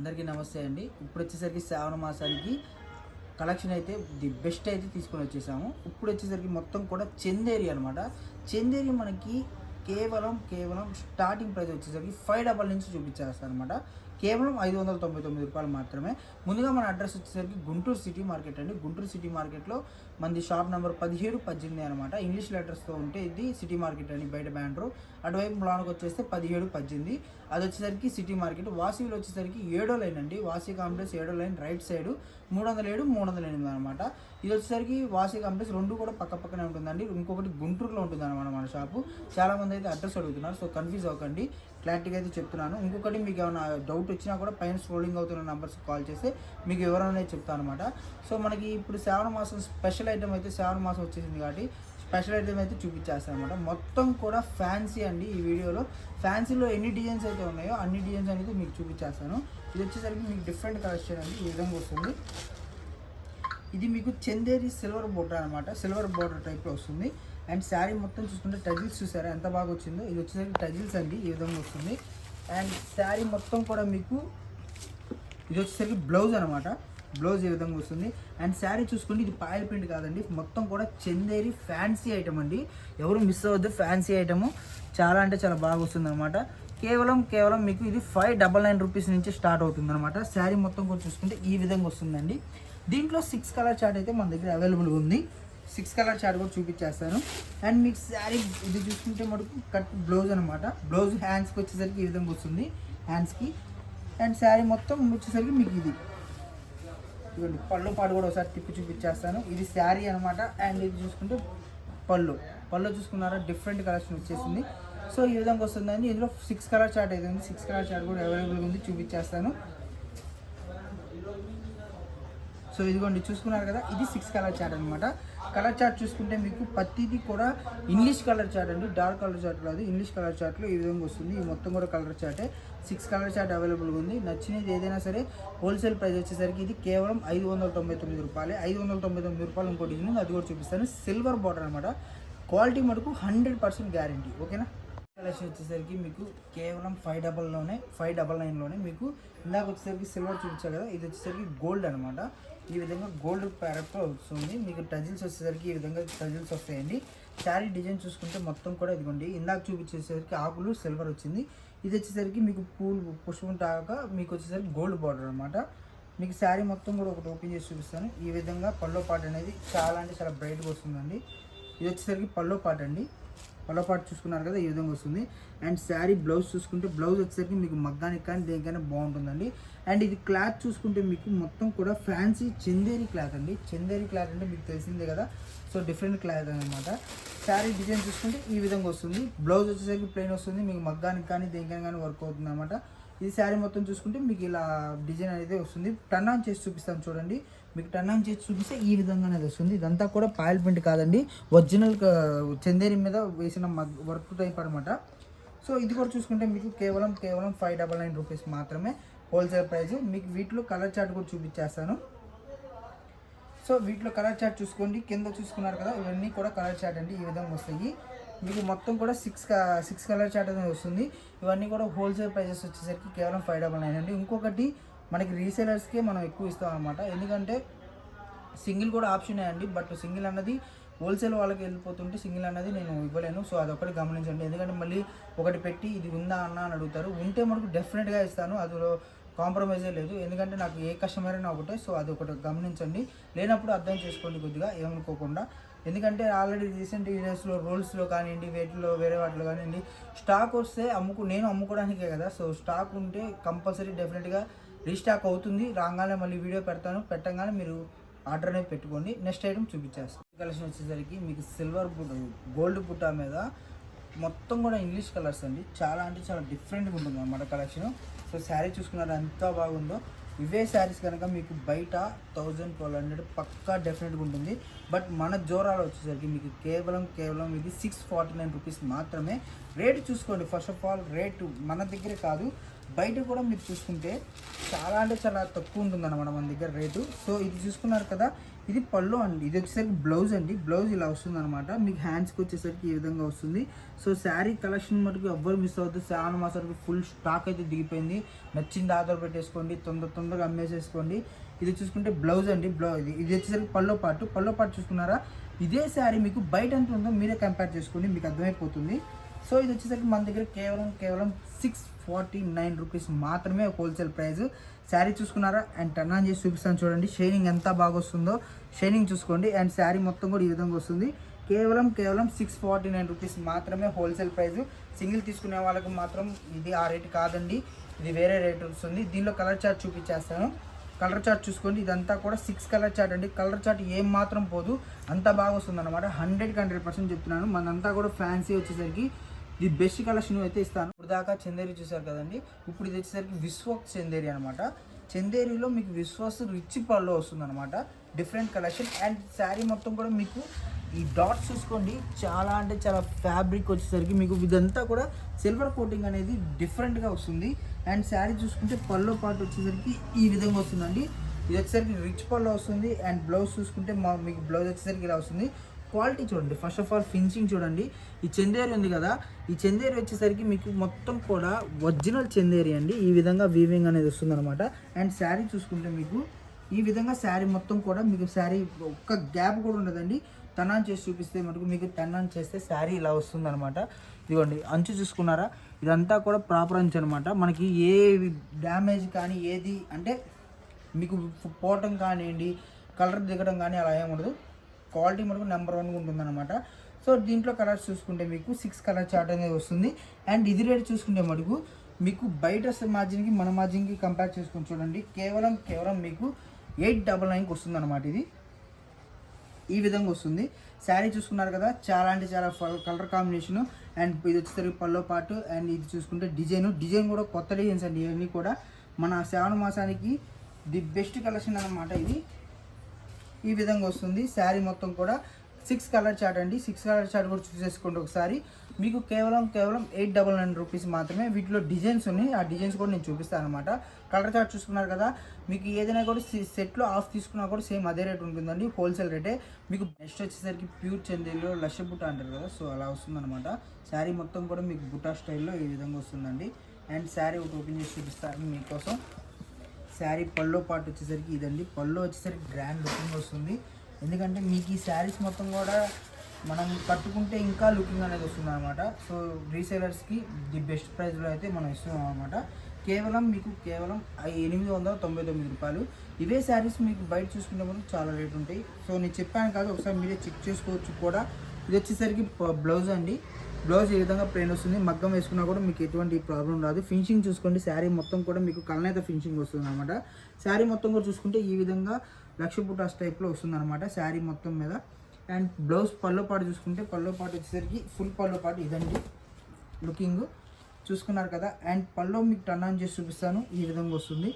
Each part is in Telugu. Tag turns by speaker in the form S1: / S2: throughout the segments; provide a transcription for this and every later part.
S1: అందరికీ నమస్తే అండి. ఇప్పుడు వచ్చేసరికి శ్రావణ మాసానికి కలెక్షన్ అయితే ది బెస్ట్ అయితే తీసుకొని వచ్చేసాము. ఇప్పుడు వచ్చేసరికి మొత్తం కూడా చందేరి అనమాట చందేరి మనకి కేవలం కేవలం స్టార్టింగ్ ప్రైస్ వచ్చేసరికి ఫైవ్ డబల్ నుంచి చూపించేస్తాను అనమాట కేవలం ఐదు వందల తొంభై తొమ్మిది రూపాయలు మాత్రమే. ముందుగా మన అడ్రస్ వచ్చేసరికి గుంటూరు సిటీ మార్కెట్ అండి. గుంటూరు సిటీ మార్కెట్లో మనది షాప్ నెంబర్ పదిహేడు పద్దెనిమిది అనమాట ఇంగ్లీష్ లెటర్స్తో ఉంటే ఇది సిటీ మార్కెట్ అండి బయట బ్యాండ్రు. అటువైపు లోనకి వచ్చేస్తే పదిహేడు పద్దెనిమిది. అది వచ్చేసరికి సిటీ మార్కెట్. వాసీలో వచ్చేసరికి ఏడో లైన్ అండి. వాసీ కాంప్లెక్స్ ఏడో లైన్ రైట్ సైడ్ మూడు వందల ఏడు మూడు వందల ఎనిమిది అనమాట ఇది వచ్చేసరికి వాసీ కాంప్లెక్స్ రెండు కూడా పక్క పక్కనే ఉంటుందండి. ఇంకొకటి గుంటూరులో ఉంటుంది అనమాట మన షాపు. చాలా మంది అయితే అడ్రస్ అడుగుతున్నారు. సో కన్ఫ్యూజ్ అవ్వకండి. క్లారిటీగా అయితే చెప్తున్నాను. ఇంకొకటి మీకు ఏమైనా డౌట్ వచ్చినా కూడా పైన స్క్రోలింగ్ అవుతున్న నెంబర్స్ కాల్ చేస్తే మీకు వివరణ చెప్తాను అనమాట సో మనకి ఇప్పుడు శ్రావణ మాసం స్పెషల్ ఐటమ్ అయితే శ్రావణ మాసం వచ్చేసింది కాబట్టి స్పెషల్ ఐటమ్ అయితే చూపించేస్తాను అనమాట మొత్తం కూడా ఫ్యాన్సీ అండి ఈ వీడియోలో. ఫ్యాన్సీలో ఎన్ని డిజైన్స్ అయితే ఉన్నాయో అన్ని డిజైన్స్ అనేది మీకు చూపించేస్తాను. ఇది వచ్చేసరికి మీకు డిఫరెంట్ కలెక్షన్ అండి ఈ విధంగా వస్తుంది. ఇది మీకు చందేరి సిల్వర్ బోర్డర్ అనమాట సిల్వర్ బోర్డర్ టైప్లో వస్తుంది. అండ్ శారీ మొత్తం చూసుకుంటే టజిల్స్ చూసారా? ఎంత బాగా వచ్చిందో? ఇది వచ్చేసరికి టజిల్స్ అండి. ఈ విధంగా వస్తుంది. అండ్ శారీ మొత్తం కూడా మీకు ఇది వచ్చేసరికి బ్లౌజ్ అనమాట బ్లౌజ్ ఈ విధంగా వస్తుంది? అండ్ శారీ చూసుకుంటే ఇది పాయల్ ప్రింట్ కాదండి. మొత్తం కూడా చందేరి ఫ్యాన్సీ ఐటమ్ అండి. ఎవరు మిస్ అవ్వద్దు ఫ్యాన్సీ ఐటమ్ చాలా అంటే చాలా బాగా వస్తుంది అనమాట కేవలం కేవలం మీకు ఇది ఫైవ్ డబల్ నైన్ రూపీస్ నుంచి స్టార్ట్ అవుతుంది అనమాట శారీ మొత్తం కూడా చూసుకుంటే ఈ విధంగా వస్తుందండి. దీంట్లో సిక్స్ కలర్ చార్ట్ అయితే మన దగ్గర అవైలబుల్గా ఉంది. సిక్స్ కలర్ చార్ట్ కూడా చూపించేస్తాను. అండ్ మీకు శారీ ఇది చూసుకుంటే మటుకు కట్ బ్లౌజ్ అనమాట బ్లౌజ్ హ్యాండ్స్కి వచ్చేసరికి ఈ విధంగా వస్తుంది హ్యాండ్స్కి. అండ్ శారీ మొత్తం వచ్చేసరికి మీకు ఇది. ఇవ్వండి పళ్ళు పాటు కూడా ఒకసారి తిప్పి చూపించేస్తాను. ఇది శారీ అనమాట అండ్ ఇది చూసుకుంటే పళ్ళు. పళ్ళు చూసుకున్నారా? డిఫరెంట్ కలెక్షన్ వచ్చేసింది. సో ఈ విధంగా వస్తుందండి. ఇందులో సిక్స్ కలర్ చార్ట్ అయితే ఉంది. సిక్స్ కలర్ చార్ట్ కూడా అవైలబుల్గా ఉంది. చూపించేస్తాను. సో ఇదిగోండి చూసుకున్నారు కదా ఇది సిక్స్ కలర్ చార్ట్ అనమాట కలర్ చార్ట్ చూసుకుంటే మీకు ప్రతిది కూడా ఇంగ్లీష్ కలర్ చార్ట్ అండి డార్క్ కలర్ చార్ట్ కాదు ఇంగ్లీష్ కలర్ చార్ట్లో ఈ విధంగా వస్తుంది. ఈ మొత్తం కూడా కలర్ చార్టే సిక్స్ కలర్ చార్ట్ అవైలబుల్గా ఉంది. నచ్చినది ఏదైనా సరే హోల్సేల్ ప్రైస్ వచ్చేసరికి ఇది కేవలం ఐదు వందల తొంభై తొమ్మిది రూపాయలు. ఐదు వందల తొంభై తొమ్మిది రూపాయలు ఇంకోటి ఉంది అది కూడా చూపిస్తాను. సిల్వర్ బార్డర్ అనమాట క్వాలిటీ మటుకు హండ్రెడ్ పర్సెంట్ గ్యారంటీ ఓకేనా? కలెక్షన్ వచ్చేసరికి మీకు కేవలం ఫైవ్ డబల్లోనే ఫైవ్ డబల్ నైన్లోనే మీకు ఇందాక వచ్చేసరికి సిల్వర్ చూపించారు కదా ఇది వచ్చేసరికి గోల్డ్ అనమాట ఈ విధంగా గోల్డ్ ప్యారెట్తో వస్తుంది. మీకు టజిల్స్ వచ్చేసరికి ఈ విధంగా టజిల్స్ వస్తాయండి. శారీ డిజైన్ చూసుకుంటే మొత్తం కూడా ఇదిగోండి ఇందాక చూపించేసరికి ఆకులు సిల్వర్ వచ్చింది. ఇది వచ్చేసరికి మీకు పూలు పుష్పం తాక మీకు వచ్చేసరికి గోల్డ్ బార్డర్ అనమాట మీకు శారీ మొత్తం కూడా ఒకటి ఓపెన్ చేసి చూపిస్తాను. ఈ విధంగా పల్లో పాట అనేది చాలా అంటే చాలా బ్రైట్గా వస్తుందండి. ఇది వచ్చేసరికి పల్లో పాట అండి. పొలపాటు చూసుకున్నారు కదా ఈ విధంగా వస్తుంది. అండ్ శారీ బ్లౌజ్ చూసుకుంటే బ్లౌజ్ వచ్చేసరికి మీకు మగ్గానికి కానీ దేనికైనా బాగుంటుందండి. అండ్ ఇది క్లాత్ చూసుకుంటే మీకు మొత్తం కూడా ఫ్యాన్సీ చందేరి క్లాత్ అండి. చందేరి క్లాత్ అంటే మీకు తెలిసిందే కదా. సో డిఫరెంట్ క్లాత్ అనమాట శారీ డిజైన్ చూసుకుంటే ఈ విధంగా వస్తుంది. బ్లౌజ్ వచ్చేసరికి ప్లెయిన్ వస్తుంది. మీకు మగ్గానికి కానీ దేనికైనా కానీ వర్క్ అవుతుంది అనమాట ఇది శారీ మొత్తం చూసుకుంటే మీకు ఇలా డిజైన్ అనేది వస్తుంది. టర్న్ ఆన్ చేసి చూపిస్తాను చూడండి. మీకు టర్న్ ఆన్ చేసి చూపిస్తే ఈ విధంగానే వస్తుంది ఇదంతా కూడా పాయల్ ప్రింట్ కాదండి. ఒరిజినల్ చందేరి మీద వేసిన మగ్ వర్క్ టైప్ అనమాట సో ఇది కూడా చూసుకుంటే మీకు కేవలం కేవలం ఫైవ్ డబల్ నైన్ రూపీస్ మాత్రమే హోల్సేల్ ప్రైస్. మీకు వీటిలో కలర్ చార్ట్ కూడా చూపించేస్తాను. సో వీటిలో కలర్ చార్ట్ చూసుకోండి. కింద చూసుకున్నారు కదా ఇవన్నీ కూడా కలర్ చార్ట్ అండి. ఈ విధంగా వస్తాయి. మీకు మొత్తం కూడా సిక్స్ సిక్స్ కలర్ చార్ట్ అనేది వస్తుంది. ఇవన్నీ కూడా హోల్సేల్ ప్రైజెస్ వచ్చేసరికి కేవలం ఫైవ్ డబల్ నైన్ అండి. ఇంకొకటి మనకి రీసేలర్స్కే మనం ఎక్కువ ఇస్తాం అనమాట ఎందుకంటే సింగిల్ కూడా ఆప్షనే అండి. బట్ సింగిల్ అన్నది హోల్సేల్ వాళ్ళకి వెళ్ళిపోతుంటే సింగిల్ అన్నది నేను ఇవ్వలేను. సో అదొకటి గమనించండి. ఎందుకంటే మళ్ళీ ఒకటి పెట్టి ఇది ఉందా అన్న అని అడుగుతారు. ఉంటే మనకు డెఫినెట్గా ఇస్తాను. అందులో కాంప్రమైజే లేదు. ఎందుకంటే నాకు ఏ కస్టమర్ అయినా ఒకటే. సో అది ఒకటి గమనించండి. లేనప్పుడు అర్థం చేసుకోండి కొద్దిగా. ఏమనుకోకుండా. ఎందుకంటే ఆల్రెడీ రీసెంట్ ఇయర్స్లో రోల్స్లో కానివ్వండి వేటిలో వేరే వాటిలో కానివ్వండి స్టాక్ వస్తే అమ్ముకు నేను అమ్ముకోవడానికే కదా. సో స్టాక్ ఉంటే కంపల్సరీ డెఫినెట్గా రీస్టాక్ అవుతుంది. రాగానే మళ్ళీ వీడియో పెడతాను. పెట్టగానే మీరు ఆర్డర్ అనేది పెట్టుకోండి. నెక్స్ట్ ఐటమ్ చూపించేస్తాను. కలెక్షన్ వచ్చేసరికి మీకు సిల్వర్ బుట్ట గోల్డ్ బుట్ట మీద మొత్తం కూడా ఇంగ్లీష్ కలర్స్ అండి. చాలా అంటే చాలా డిఫరెంట్గా ఉంటుంది అన్నమాట కలెక్షన్. సో శారీ చూసుకున్నారు ఎంత బాగుందో. ఇవే శారీస్ కనుక మీకు బయట థౌజండ్ ట్వెల్వ్ హండ్రెడ్ పక్కా డెఫినెట్గా ఉంటుంది. బట్ మన జోరాలో వచ్చేసరికి మీకు కేవలం కేవలం ఇది సిక్స్ ఫార్టీ నైన్ రూపీస్ మాత్రమే. రేటు చూసుకోండి. ఫస్ట్ ఆఫ్ ఆల్ రేటు మన దగ్గరే కాదు. బయట కూడా మీరు చూసుకుంటే చాలా అంటే చాలా తక్కువ ఉంటుంది అనమాట మన దగ్గర రేటు. సో ఇది చూసుకున్నారు కదా ఇది పళ్ళు అండి. ఇది వచ్చేసరికి బ్లౌజ్ అండి. బ్లౌజ్ ఇలా వస్తుంది అనమాట మీకు హ్యాండ్స్కి వచ్చేసరికి ఈ విధంగా వస్తుంది. సో శారీ కలెక్షన్ మటుకు ఎవ్వరు మిస్ అవుతుంది శ్రావణ మాసానికి ఫుల్ స్టాక్ అయితే దిగిపోయింది. నచ్చింది ఆధార్ పెట్టేసుకోండి. తొందర తొందరగా అమ్మేసేసుకోండి. ఇది చూసుకుంటే బ్లౌజ్ అండి. బ్లౌజ్ ఇది ఇది వచ్చేసరికి పల్లో పాటు. పల్లో పాటు చూసుకున్నారా? ఇదే శారీ మీకు బయట ఎంత ఉందో మీరే కంపేర్ చేసుకోండి. మీకు అర్థమైపోతుంది. సో ఇది వచ్చేసరికి మన దగ్గర కేవలం కేవలం సిక్స్ ఫార్టీ నైన్ రూపీస్ మాత్రమే హోల్సేల్ ప్రైస్ శారీ చూసుకున్నారా? అండ్ టర్న్ ఆన్ చేసి చూపిస్తాను చూడండి. షైనింగ్ ఎంత బాగా వస్తుందో. షైనింగ్ చూసుకోండి. అండ్ శారీ మొత్తం కూడా ఈ విధంగా వస్తుంది. కేవలం కేవలం సిక్స్ ఫార్టీ నైన్ రూపీస్ మాత్రమే హోల్సేల్ ప్రైస్ సింగిల్ తీసుకునే వాళ్ళకి మాత్రం ఇది ఆ రేట్ కాదండి. ఇది వేరే రేట్ వస్తుంది. దీనిలో కలర్ చార్ట్ చూపించేస్తాను. కలర్ చార్ట్ చూసుకోండి. ఇదంతా కూడా సిక్స్ కలర్ చార్ట్ అండి. కలర్ చార్ట్ ఏం మాత్రం పోదు. అంత బాగా వస్తుంది అనమాట హండ్రెడ్కి హండ్రెడ్ పర్సెంట్ చెప్తున్నాను. మనంతా కూడా ఫ్యాన్సీ వచ్చేసరికి ది బెస్ట్ కలెక్షన్ అయితే ఇస్తాను. ఇప్పుడు దాకా చందేరి చూసారు కదండి. ఇప్పుడు ఇది వచ్చేసరికి విశ్వక్ చందేరి అనమాట చందేరిలో మీకు విశ్వాస్ రిచ్ పళ్ళు వస్తుంది అనమాట డిఫరెంట్ కలెక్షన్ అండ్ శారీ మొత్తం కూడా మీకు ఈ డాట్స్ చూసుకోండి. చాలా అంటే చాలా ఫ్యాబ్రిక్ వచ్చేసరికి మీకు ఇదంతా కూడా సిల్వర్ కోటింగ్ అనేది డిఫరెంట్గా వస్తుంది. అండ్ శారీ చూసుకుంటే పళ్ళు పాటు వచ్చేసరికి ఈ విధంగా వస్తుందండి. ఇది వచ్చేసరికి రిచ్ పళ్ళు వస్తుంది. అండ్ బ్లౌజ్ చూసుకుంటే మా మీకు బ్లౌజ్ వచ్చేసరికి ఇలా వస్తుంది. క్వాలిటీ చూడండి. ఫస్ట్ ఆఫ్ ఆల్ ఫినిషింగ్ చూడండి. ఈ చందేరి ఉంది కదా ఈ చందేరి వచ్చేసరికి మీకు మొత్తం కూడా ఒరిజినల్ చందేరి అండి. ఈ విధంగా వీవింగ్ అనేది వస్తుందన్నమాట. అండ్ శారీ చూసుకుంటే మీకు ఈ విధంగా శారీ మొత్తం కూడా మీకు శారీ ఒక్క గ్యాప్ కూడా ఉండదండి. తన్నాన్ చేసి చూపిస్తే మటుకు మీకు తన్నాన్ చేస్తే శారీ ఇలా వస్తుందన్నమాట. ఇదిగోండి అంచు చూసుకున్నారా? ఇదంతా కూడా ప్రాపర్ అంచు అనమాట మనకి ఏ డ్యామేజ్ కానీ ఏది అంటే మీకు పోవటం కానివ్వండి కలర్ దిగడం కానీ అలా ఏమి ఉండదు. క్వాలిటీ మనకు నెంబర్ వన్గా ఉంటుంది అనమాట సో దీంట్లో కలర్స్ చూసుకుంటే మీకు సిక్స్ కలర్ చార్ట్ అనేది వస్తుంది. అండ్ ఇది రేట్ చూసుకుంటే మటుకు మీకు బయట మార్జిన్కి మన మార్జిన్కి కంపేర్ చేసుకొని చూడండి. కేవలం కేవలం మీకు ఎయిట్ డబల్ నైన్కి వస్తుంది అనమాట ఇది. ఈ విధంగా వస్తుంది. శారీ చూసుకున్నారు కదా చాలా అంటే చాలా కలర్ కాంబినేషన్ అండ్ ఇది వచ్చేసరికి పల్లో పాటు అండ్ ఇది చూసుకుంటే డిజైన్ డిజైన్ కూడా కొత్త డిజైన్స్ అండి. ఇవన్నీ కూడా మన శ్రావణ మాసానికి ది బెస్ట్ కలెక్షన్ అన్నమాట ఇది. ఈ విధంగా వస్తుంది. శారీ మొత్తం కూడా సిక్స్ కలర్ చార్ట్ అండి. సిక్స్ కలర్ చార్ట్ కూడా చూసేసుకోండి ఒకసారి. మీకు కేవలం కేవలం ఎయిట్ డబల్ నైన్ రూపీస్ మాత్రమే వీటిలో డిజైన్స్ ఉన్నాయి. ఆ డిజైన్స్ కూడా నేను చూపిస్తాను అనమాట కలర్ చార్ట్ చూసుకున్నారు కదా మీకు ఏదైనా కూడా సెట్లో ఆఫ్ తీసుకున్నా కూడా సేమ్ అదే రేట్ ఉంటుందండి. హోల్సేల్ రేటే. మీకు బెస్ట్ వచ్చేసరికి ప్యూర్ చందేలో లక్ష బుట్ట అంటారు కదా సో అలా వస్తుందన్నమాట. శారీ మొత్తం కూడా మీకు బుట్టా స్టైల్లో ఈ విధంగా వస్తుందండి. అండ్ శారీ ఒకటి ఓపెన్ చేసి చూపిస్తాను మీకోసం. శారీ పల్లో పాటు వచ్చేసరికి ఇదండి. పల్లో వచ్చేసరికి గ్రాండ్ లుకింగ్ వస్తుంది. ఎందుకంటే మీకు ఈ శారీస్ మొత్తం కూడా మనం కట్టుకుంటే ఇంకా లుకింగ్ అనేది వస్తుంది అనమాట సో రీసేలర్స్కి ది బెస్ట్ ప్రైస్లో అయితే మనం ఇస్తున్నాం అనమాట కేవలం మీకు కేవలం ఎనిమిది వందల తొంభై తొమ్మిది రూపాయలు. ఇవే శారీస్ మీకు బయట చూసుకుంటే చాలా రేట్ ఉంటాయి. సో నేను చెప్పాను కాదు ఒకసారి మీరే చెక్ చేసుకోవచ్చు కూడా. ఇది వచ్చేసరికి బ్లౌజ్ అండి. బ్లౌజ్ ఈ విధంగా ప్లెయిన్ వస్తుంది? మగ్గం వేసుకున్నా కూడా మీకు ఎటువంటి ప్రాబ్లం రాదు. ఫినిషింగ్ చూసుకోండి. శారీ మొత్తం కూడా మీకు కలనేత ఫినిషింగ్ వస్తుంది అనమాట శారీ మొత్తం కూడా చూసుకుంటే ఈ విధంగా లక్ష బుటాస్ టైప్లో వస్తుంది అనమాట శారీ మొత్తం మీద. అండ్ బ్లౌజ్ పల్లో పాటు చూసుకుంటే పల్లో పాటు వచ్చేసరికి ఫుల్ పల్లో పాటు ఇదండి. లుకింగ్ చూసుకున్నారు కదా. అండ్ పల్లో మీకు టర్న్ ఆన్ చేసి చూపిస్తాను. ఈ విధంగా వస్తుంది.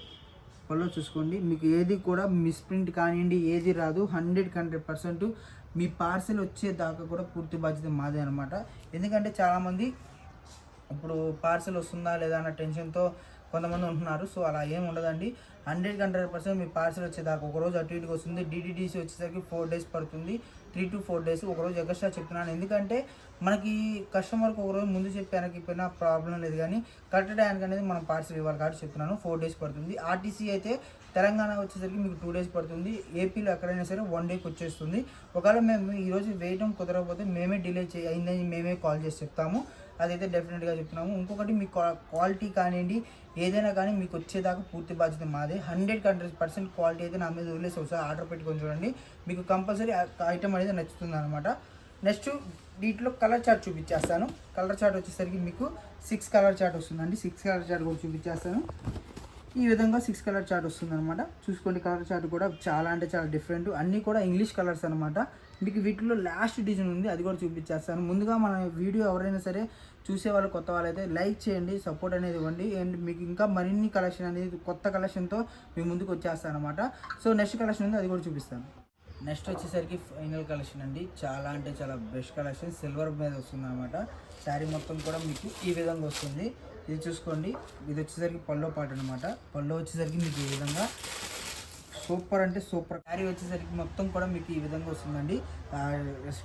S1: ఫాలో చూసుకోండి. మీకు ఏది కూడా మిస్ప్రింట్ కానివ్వండి ఏది రాదు. హండ్రెడ్ హండ్రెడ్ పర్సెంట్ మీ పార్సెల్ వచ్చేదాకా కూడా పూర్తి బాధ్యత మాదే అనమాట ఎందుకంటే చాలామంది ఇప్పుడు పార్సెల్ వస్తుందా లేదా అన్న టెన్షన్తో కొంతమంది ఉంటున్నారు. సో అలా ఏం ఉండదండి. హండ్రెడ్ హండ్రెడ్ పర్సెంట్ మీ పార్సెల్ వచ్చేదాకా ఒక రోజు అటు ఇటుకి వస్తుంది. డిటీడీసీ వచ్చేసరికి ఫోర్ డేస్ పడుతుంది. త్రీ టు ఫోర్ డేస్ ఒక రోజు ఎక్స్ట్రా చెప్తున్నాను ఎందుకంటే మనకి కస్టమర్కి ఒకరోజు ముందు చెప్పానికి పోయినా ప్రాబ్లం లేదు కానీ కరెక్ట్ టైంకి అనేది మనం పార్సల్ ఇవ్వాలి కాబట్టి చెప్తున్నాను. ఫోర్ డేస్ పడుతుంది. ఆర్టీసీ అయితే తెలంగాణ వచ్చేసరికి మీకు టూ డేస్ పడుతుంది. ఏపీలో ఎక్కడైనా సరే వన్ డేకి వచ్చేస్తుంది. ఒకవేళ మేము ఈరోజు వేయడం కుదరకపోతే మేమే డిలే చే అయిందని మేమే కాల్ చేసి చెప్తాము. అదైతే డెఫినెట్గా చెప్తున్నాము. ఇంకొకటి మీ క్వాలిటీ కానివ్వండి ఏదైనా కానీ మీకు వచ్చేదాకా పూర్తి బాధ్యత మాదే. హండ్రెడ్ హండ్రెడ్ పర్సెంట్ క్వాలిటీ అయితే నా మీద వదిలేసి ఒకసారి ఆర్డర్ పెట్టుకొని చూడండి. మీకు కంపల్సరీ ఐటమ్ అనేది నచ్చుతుంది అనమాట నెక్స్ట్ దీంట్లో కలర్ చార్ట్ చూపించేస్తాను. కలర్ చార్ట్ వచ్చేసరికి మీకు సిక్స్ కలర్ చార్ట్ వస్తుందండి. సిక్స్ కలర్ చార్ట్ కూడా చూపించేస్తాను. ఈ విధంగా సిక్స్ కలర్ చార్ట్ వస్తుంది అనమాట చూసుకోండి కలర్ చార్ట్ కూడా చాలా అంటే చాలా డిఫరెంట్ అన్నీ కూడా ఇంగ్లీష్ కలర్స్ అనమాట మీకు వీటిలో లాస్ట్ డిజైన్ ఉంది అది కూడా చూపించేస్తాను. ముందుగా మన వీడియో ఎవరైనా సరే చూసే వాళ్ళు కొత్త వాళ్ళైతే లైక్ చేయండి సపోర్ట్ అనేది ఇవ్వండి. అండ్ మీకు ఇంకా మరిన్ని కలెక్షన్ అనేది కొత్త కలెక్షన్తో మీ ముందుకు వచ్చేస్తాను అనమాట సో నెక్స్ట్ కలెక్షన్ ఉంది అది కూడా చూపిస్తాను. నెక్స్ట్ వచ్చేసరికి ఫైనల్ కలెక్షన్ అండి. చాలా అంటే చాలా బెస్ట్ కలెక్షన్ సిల్వర్ మీద వస్తుంది అనమాట శారీ మొత్తం కూడా మీకు ఈ విధంగా వస్తుంది. ఇది చూసుకోండి. ఇది వచ్చేసరికి పల్లో పాట అనమాట పల్లో వచ్చేసరికి మీకు ఈ విధంగా సూపర్ అంటే సూపర్ శారీ వచ్చేసరికి మొత్తం కూడా మీకు ఈ విధంగా వస్తుందండి.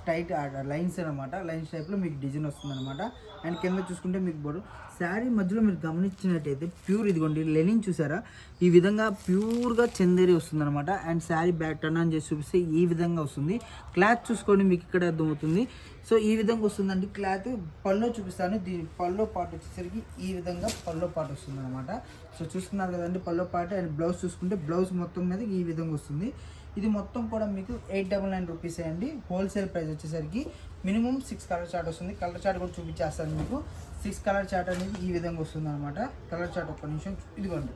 S1: టైట్ లైన్స్ అనమాట లైన్స్ టైప్లో మీకు డిజైన్ వస్తుంది అనమాట అండ్ కింద చూసుకుంటే మీకు బోర్డు శారీ మధ్యలో మీరు గమనించినట్టయితే ప్యూర్ ఇదిగోండి లెనిన్ చూసారా? ఈ విధంగా ప్యూర్గా చందేరి వస్తుంది అనమాట and sari back turn on చేసి చూపిస్తే ఈ విధంగా వస్తుంది. క్లాత్ చూసుకోండి మీకు ఇక్కడ అర్థమవుతుంది. సో ఈ విధంగా వస్తుందండి క్లాత్. పల్లో చూపిస్తాను. దీని పల్లో పార్ట్ వచ్చేసరికి ఈ విధంగా పల్లో పార్ట్ వస్తుంది అనమాట సో చూస్తున్నారు కదండి పల్లో పార్ట్ అండ్ బ్లౌజ్ చూసుకుంటే బ్లౌజ్ మొత్తం మీద ఈ విధంగా వస్తుంది. ఇది మొత్తం కూడా మీకు ఎయిట్ డబల్ నైన్ రూపీస్ అండి. హోల్సేల్ ప్రైస్ వచ్చేసరికి మినిమం సిక్స్ కలర్ చార్ట్ వస్తుంది. కలర్ చార్ట్ కూడా చూపించేస్తాను మీకు. సిక్స్ కలర్ చార్ట్ అనేది ఈ విధంగా వస్తుంది అనమాట కలర్ చార్ట్ ఒక్క నిమిషం ఇదిగోండి.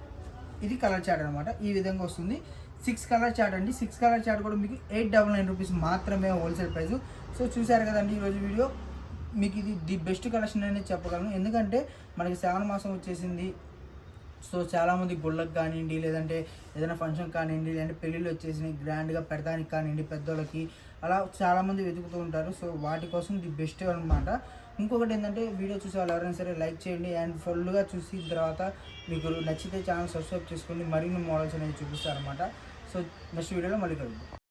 S1: ఇది కలర్ చార్ట్ అనమాట ఈ విధంగా వస్తుంది. సిక్స్ కలర్ చార్ట్ అండి. సిక్స్ కలర్ చార్ట్ కూడా మీకు ఎయిట్ డబల్ నైన్ రూపీస్ మాత్రమే హోల్సేల్ ప్రైస్. సో చూసారు కదండి ఈరోజు వీడియో. మీకు ఇది ది బెస్ట్ కలెక్షన్ అనేది చెప్పగలను. ఎందుకంటే మనకి శ్రావణ మాసం వచ్చేసింది. సో చాలామంది గుళ్ళకి కానివ్వండి లేదంటే ఏదైనా ఫంక్షన్ కానివ్వండి లేదంటే పెళ్ళిళ్ళు వచ్చేసినాయి గ్రాండ్గా పెడతానికి కానివ్వండి పెద్దోళ్ళకి అలా చాలామంది వెతుకుతూ ఉంటారు. సో వాటి కోసం ఇది బెస్ట్ అనమాట ఇంకొకటి ఏంటంటే వీడియో చూసే వాళ్ళు ఎవరైనా సరే లైక్ చేయండి. అండ్ ఫుల్గా చూసిన తర్వాత మీకు నచ్చితే ఛానల్ సబ్స్క్రైబ్ చేసుకోండి. మరిన్ని మోడల్స్ అనేవి చూపిస్తారనమాట సో నెక్స్ట్ వీడియోలో మళ్ళీ కలుద్దాం.